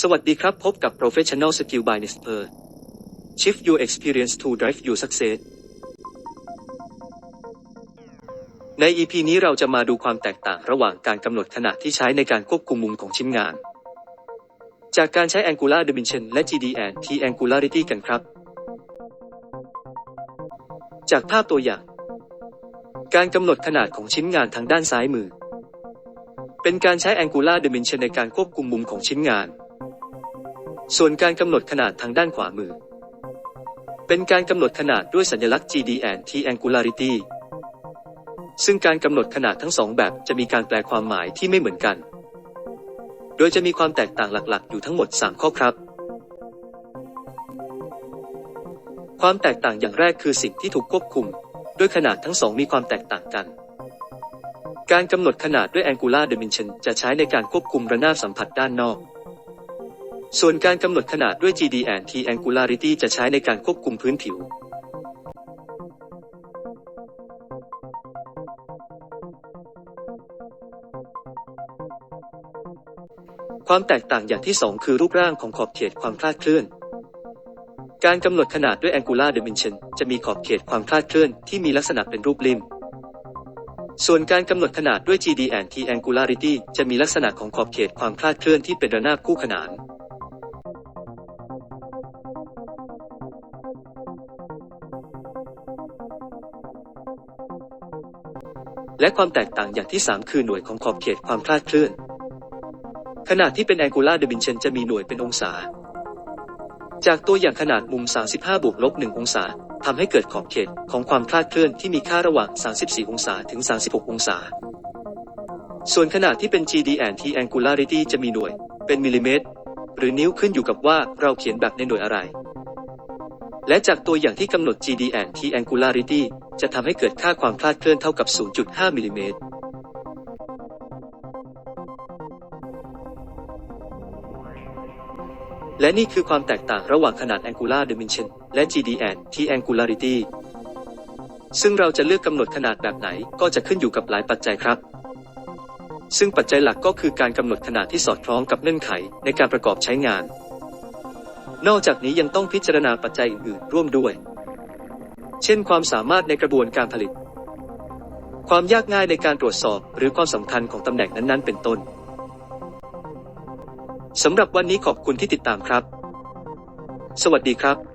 สวัสดีครับพบกับ Professional Skill by Nesper Shift your experience to drive your success ใน EP นี้เราจะมาดูความแตกต่างระหว่างการกำหนดขนาดที่ใช้ในการควบคุมมุมของชิ้นงาน จากการใช้ Angular Dimension และ GDN T Angularity กันครับ จากภาพตัวอย่าง การกำหนดขนาดของชิ้นงานทางด้านซ้ายมือ เป็นการใช้ Angular Dimension ในการควบคุมมุมของชิ้นงาน ส่วนการกำหนดขนาดทางด้านขวามือ เป็นการกำหนดขนาดด้วยสัญลักษณ์ GDN T Angularity ซึ่งการกำหนดขนาดทั้งสองแบบจะมีการแปลความหมายที่ไม่เหมือนกัน โดยจะมีความแตกต่างหลักๆ อยู่ทั้งหมด 3 ข้อครับ ความแตกต่างอย่างแรกคือสิ่งที่ถูกควบคุม ด้วยขนาดทั้งสองมีความแตกต่างกัน การกำหนดขนาดด้วย Angular Dimension จะใช้ในการควบคุมระนาบสัมผัสด้านนอก ส่วนการกำหนดขนาดด้วย GDN T Angularity จะใช้ในการควบคุมพื้นผิว ความแตกต่างอย่างที่ 2 คือรูปร่างของขอบเขตความคลาดเคลื่อน การกำหนดขนาดด้วย Angular Dimension จะมีขอบเขตความคลาดเคลื่อนที่มีลักษณะเป็นรูปริม ส่วนการกำหนดขนาดด้วย GDN T Angularity จะมีลักษณะของขอบเขตความคลาดเคลื่อนที่เป็นระนาบคู่ขนาน และความแตกต่างอย่างที่ 3 คือหน่วยของขอบเขตความคลาดเคลื่อนขนาดที่เป็น Angular Dimension จะมีหน่วยเป็นองศา จากตัวอย่างขนาดมุม 35บวกลบ1องศาทำให้เกิดขอบเขตของความคลาดเคลื่อนที่มีค่าระหว่าง 34 องศาถึง 36 องศา ส่วนขนาดที่เป็น GDN T Angularity จะมีหน่วย เป็นมิลลิเมตร หรือนิ้วขึ้นอยู่กับว่าเราเขียนแบบในหน่วยอะไร และจากตัวอย่างที่กำหนด GDN T Angularity จะทำให้เกิดค่าความคลาดเคลื่อนเท่ากับ 0.5 มิลลิเมตรและนี่คือความแตกต่างระหว่างขนาด Angular Dimension และ GDN T Angularity ซึ่งเราจะเลือกกำหนดขนาดแบบไหนก็จะขึ้นอยู่กับหลายปัจจัยครับ ซึ่งปัจจัยหลักก็คือการกำหนดขนาดที่สอดคล้องกับเงื่อนไขในการประกอบใช้งาน นอกจากนี้ยังต้องพิจารณาปัจจัยอื่นๆ ร่วมด้วย เช่นความสามารถในกระบวนการผลิต ความยากง่ายในการตรวจสอบหรือความสำคัญของตำแหน่งนั้นๆ เป็นต้นสำหรับวันนี้ขอบคุณที่ติดตามครับ สวัสดีครับ